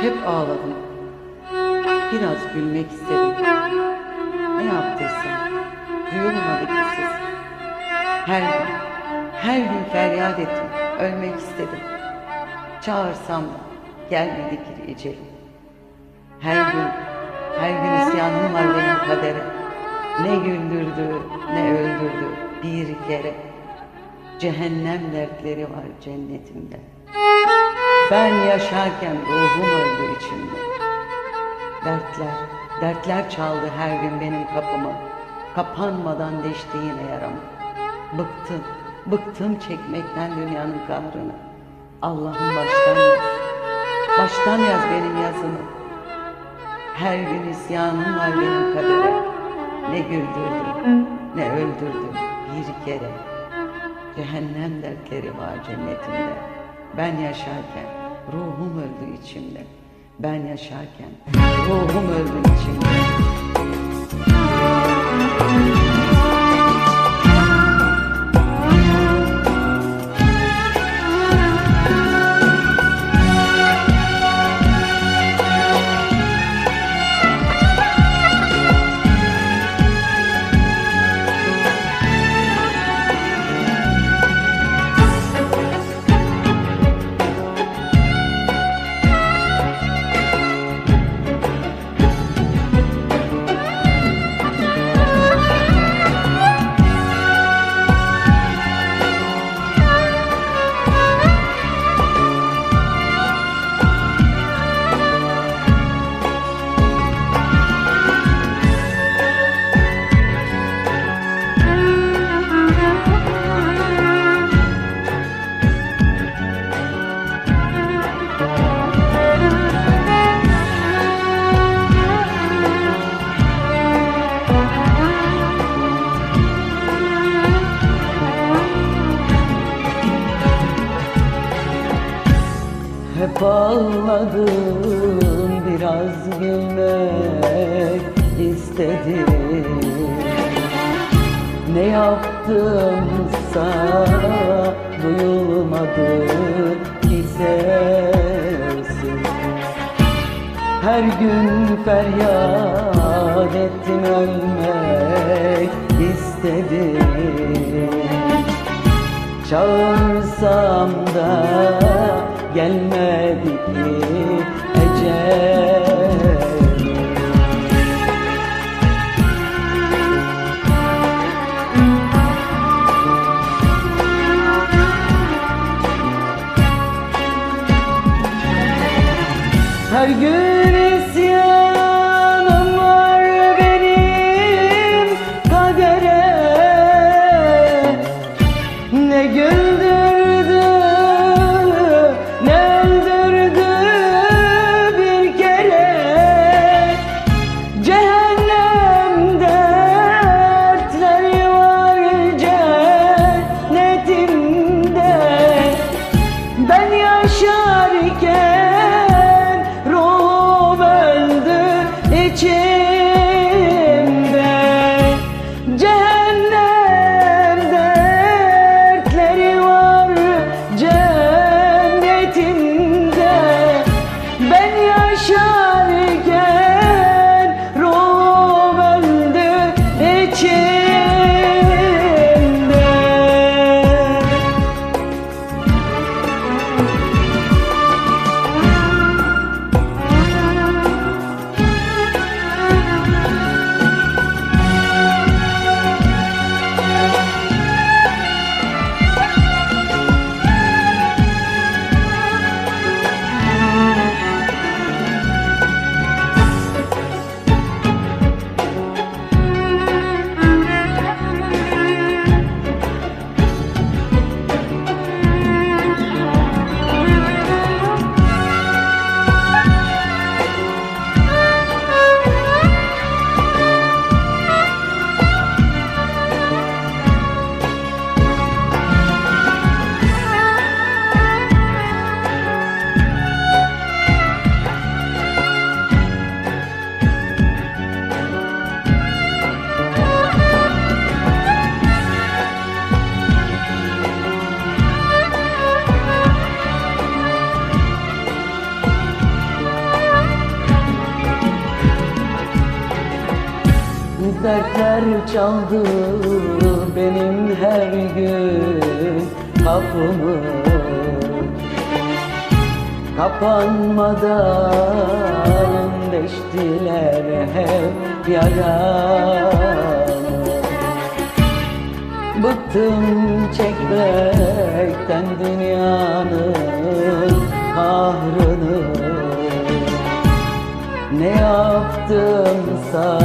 Hep ağladım. Biraz gülmek istedim. Ne yaptıysam duyulmadı ki. Her gün, her gün feryat ettim. Ölmek istedim. Çağırsam da gelmedi ki ecelim. Her gün, her gün isyanım var benim kadere. Ne güldürdü, ne öldürdü bir kere. Cehennem dertleri var cennetimde. Ben yaşarken ruhum öldü içimde. Dertler, dertler çaldı her gün benim kapımı. Kapanmadan deşti yine yaramı. Bıktım, bıktım çekmekten dünyanın kahrını. Allah'ım baştan yaz, baştan yaz benim yazımı. Her gün isyanım var benim kadere. Ne güldürdü, ne öldürdü bir kere. Cehennem dertleri var cennetimde. Ben yaşarken ruhum öldü içimde. Ben yaşarken ruhum öldü içimde. Hep ağladım biraz gülmek istedim. Ne yaptımsa duyulmadı ki sesim Her gün feryat ettim ölmek istedim. Çağırsam da gelmedi ki dertler çaldı benim her gün kapımı. Kapanmadan deştiler hep yaramı Bıktım çekmekten dünyanın kahrını. Ne yaptımsa